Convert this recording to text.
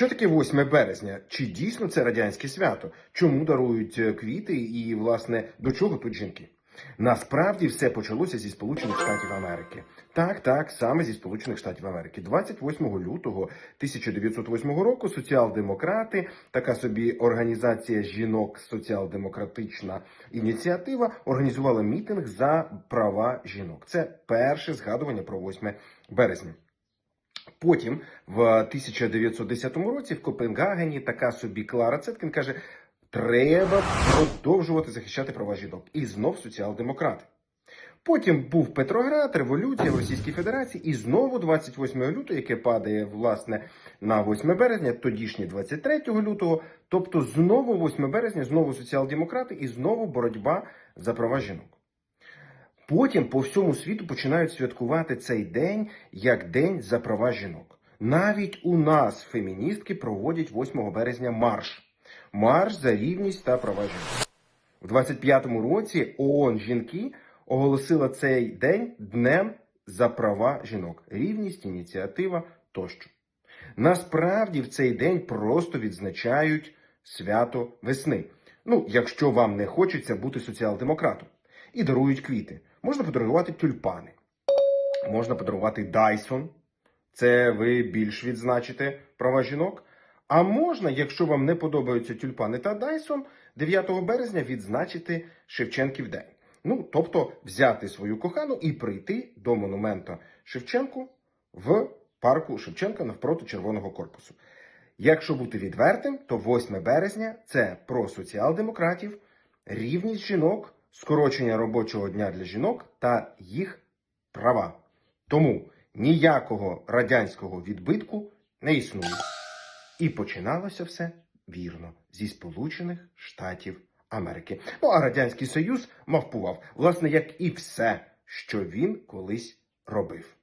Що таке 8 березня? Чи дійсно це радянське свято? Чому дарують е, квіти і, власне, до чого тут жінки? Насправді все почалося зі Сполучених Штатів Америки. Так, так, саме зі Сполучених Штатів Америки. 28 лютого 1908 року соціал-демократи, така собі організація жінок соціал-демократична ініціатива, організувала мітинг за права жінок. Це перше згадування про 8 березня. Потім, в 1910 році, в Копенгагені така собі Клара Цеткін каже: треба продовжувати захищати права жінок. І знов соціал-демократи. Потім був Петроград, революція в Російській Федерації, і знову 28 лютого, яке падає власне на 8 березня, тодішнє 23 лютого. Тобто знову 8 березня, знову соціал-демократи і знову боротьба за права жінок. Потім по всьому світу починають святкувати цей день як День за права жінок. Навіть у нас феміністки проводять 8 березня марш. Марш за рівність та права жінок. У 25-му році ООН жінки оголосила цей день днем за права жінок. Рівність, ініціатива тощо. Насправді в цей день просто відзначають свято весни. Ну, якщо вам не хочеться бути соціал-демократом. І дарують квіти. Можна подарувати тюльпани, можна подарувати Дайсон. Це ви більш відзначите права жінок. А можна, якщо вам не подобаються тюльпани та Дайсон, 9 березня відзначити Шевченків день. Ну, тобто взяти свою кохану і прийти до монумента Шевченку в парку Шевченка навпроти Червоного корпусу. Якщо бути відвертим, то 8 березня це про соціал-демократів, рівність жінок, скорочення робочого дня для жінок та їх права. Тому ніякого радянського відбитку не існує. І починалося все вірно зі Сполучених Штатів Америки. Ну а Радянський Союз мавпував, власне, як і все, що він колись робив.